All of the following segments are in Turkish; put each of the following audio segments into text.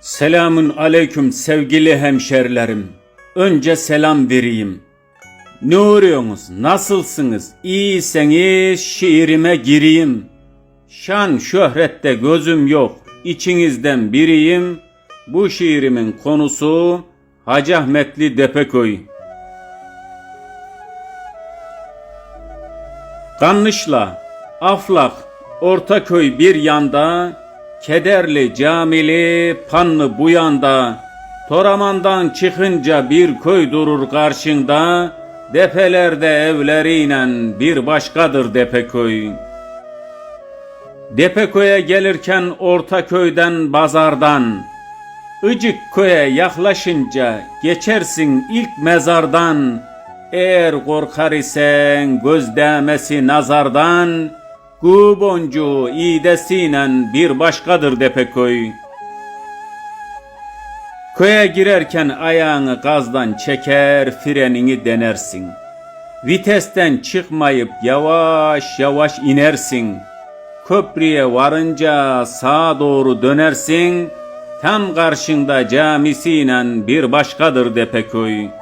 Selamün aleyküm sevgili hemşerilerim. Önce selam vereyim. Ne uğruyorsunuz? Nasılsınız? İyiyseniz şiirime gireyim. Şan şöhrette gözüm yok. İçinizden biriyim. Bu şiirimin konusu Hacı Ahmetli Depeköy. Kanlışla, Aflak, Ortaköy bir yanda, Kederli, Camili, Panlı bu yanda, Toraman'dan çıkınca bir köy durur karşında, Depelerde evleriyle bir başkadır Depeköy. Depeköy'e gelirken Ortaköy'den bazardan, Icık köye yaklaşınca geçersin ilk mezardan, eğer korkar isen göz değmesi nazardan, Gu boncuğu iğdesiyle bir başkadır Depeköy. Köye girerken ayağını gazdan çeker, frenini denersin. Vitesten çıkmayıp yavaş yavaş inersin. Köprüye varınca sağa doğru dönersin. Tam karşında camisiyle bir başkadır Depeköy.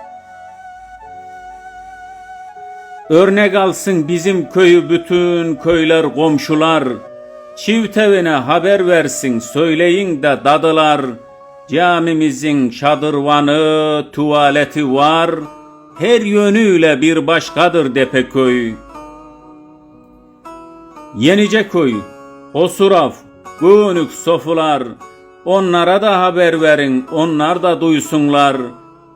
Örnek alsın bizim köyü bütün köyler komşular. Çivtevine haber versin söyleyin de dadılar. Camimizin şadırvanı, tuvaleti var. Her yönüyle bir başkadır Depeköy. Yeniceköy, Osuraf, Gunuk sofular. Onlara da haber verin, onlar da duysunlar.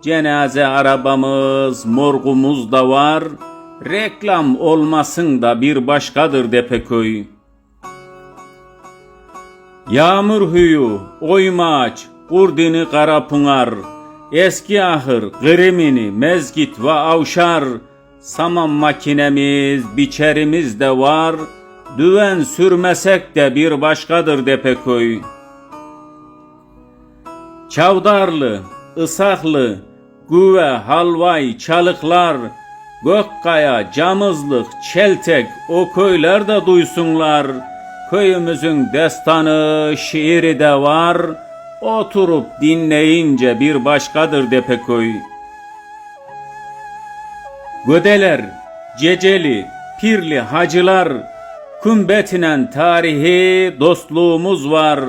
Cenaze arabamız, morgumuz da var. Reklam olmasın da bir başkadır Depeköy. Yağmur hüyü, oymaç, Kurdini Karapınar, Eski ahır, Grimini, Mezgit ve Avşar, Saman makinemiz, biçerimiz de var, Düven sürmesek de bir başkadır Depeköy. Çavdarlı, Isaklı, Güve, Halvay, Çalıklar, Gökkaya, Camızlık, Çeltek o köyler de duysunlar. Köyümüzün destanı, şiiri de var. Oturup dinleyince bir başkadır Depeköy. Gödeler, Ceceli, Pirli hacılar, kümbetinen tarihi dostluğumuz var.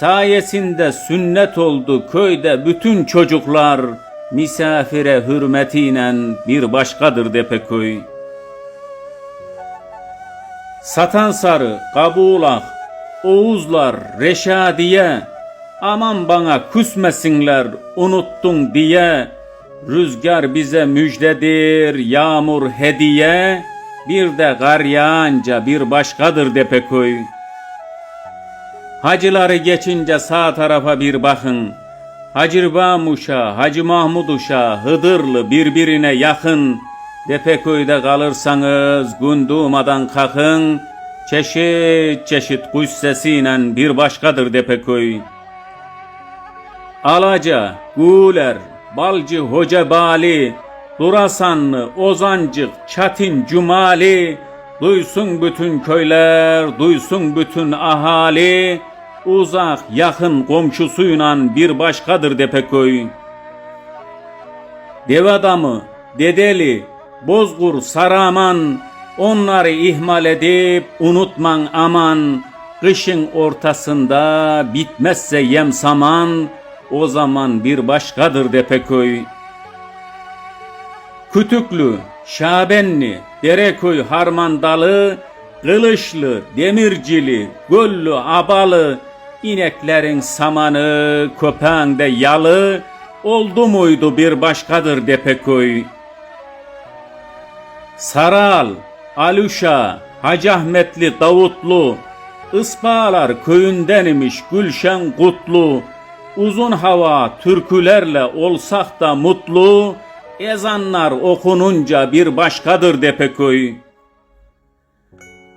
Sayesinde sünnet oldu köyde bütün çocuklar. Misafire hürmetiyle bir başkadır Depeköy. Satansarı, Kabulak, Oğuzlar, Reşadiye, aman bana küsmesinler unuttun diye, rüzgar bize müjdedir, yağmur hediye, bir de kar yağınca bir başkadır Depeköy. Hacıları geçince sağ tarafa bir bakın, Hacırbam uşağı, Hacı Mahmud uşağı, Hıdırlı birbirine yakın. Depeköy'de kalırsanız gündumadan kalkın. Çeşit çeşit kuş sesiyle bir başkadır Depeköy. Alaca, Guler, Balcı Hoca Bali, Durasanlı, Ozancık, Çatin Cumali, duysun bütün köyler, duysun bütün ahali, uzak yakın komşusuyla bir başkadır Depeköy. Dev adamı, Dedeli, Bozgur, Saraman, onları ihmal edip unutman aman, kışın ortasında bitmezse yem saman, o zaman bir başkadır Depeköy. Kütüklü, Şabenli, Dereköy Harmandalı, Kılıçlı, Demircili, Göllü, Abalı, İneklerin samanı, köpeğin de yalı, oldu muydu bir başkadır Depeköy. Saral, Aluşa, Hacı Ahmetli, Davutlu, Ispağlar köyünden imiş Gülşen Kutlu, uzun hava türkülerle olsak da mutlu, ezanlar okununca bir başkadır Depeköy.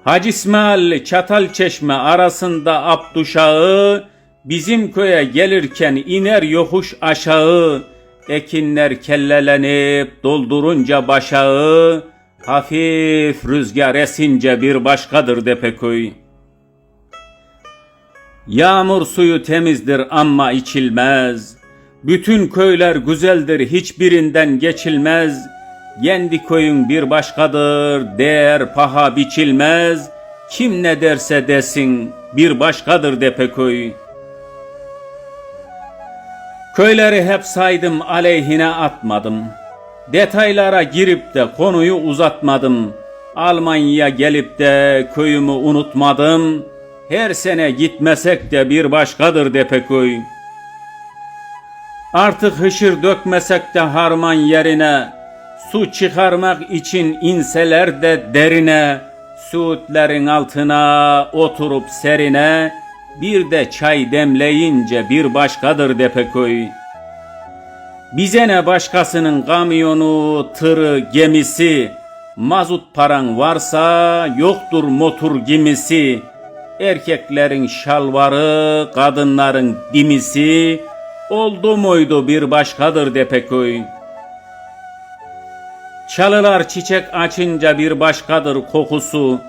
Hacı İsmail Çatalçeşme arasında Abduşağı, bizim köye gelirken iner yokuş aşağı, ekinler kellelenip doldurunca başağı, hafif rüzgar esince bir başkadır Depeköy. Yağmur suyu temizdir ama içilmez. Bütün köyler güzeldir hiçbirinden geçilmez. Kendi köyün bir başkadır, değer paha biçilmez. Kim ne derse desin bir başkadır Depeköy. Köyleri hep saydım aleyhine atmadım. Detaylara girip de konuyu uzatmadım. Almanya'ya gelip de köyümü unutmadım. Her sene gitmesek de bir başkadır Depeköy. Artık hışır dökmesek de harman yerine, su çıkarmak için inseler de derine, Suudlerin altına oturup serine, bir de çay demleyince bir başkadır Depeköy. Bize ne başkasının kamyonu, tırı, gemisi, mazut paran varsa yoktur motor gimisi, erkeklerin şalvarı, kadınların dimisi, oldu muydu bir başkadır Depeköy. Çalılar çiçek açınca bir başkadır kokusu,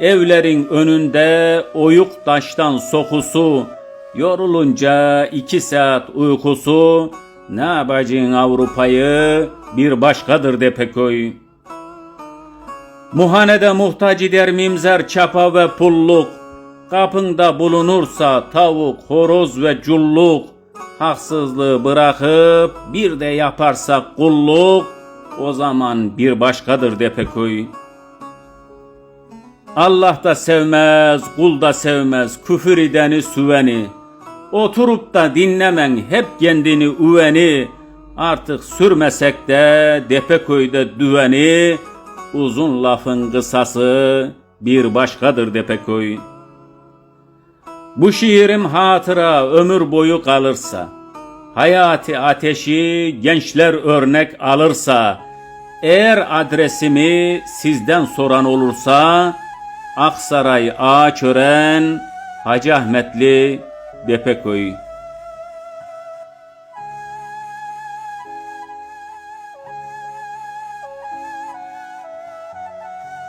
evlerin önünde oyuk taştan sokusu, yorulunca iki saat uykusu, ne yapacaksın Avrupa'yı? Bir başkadır Depeköy. Muhanede muhtaç eder mimzer çapa ve pulluk, kapında bulunursa tavuk, horoz ve culluk, haksızlığı bırakıp bir de yaparsak kulluk, o zaman bir başkadır Depeköy. Allah da sevmez, kul da sevmez, küfür edeni süveni. Oturup da dinlemen hep kendini üveni, artık sürmesek de Depeköy'de düveni, uzun lafın kısası bir başkadır Depeköy. Bu şiirim hatıra ömür boyu kalırsa, hayati ateşi gençler örnek alırsa, eğer adresimi sizden soran olursa, Aksaray Ağaçören, Hacı Ahmetli, Depeköy.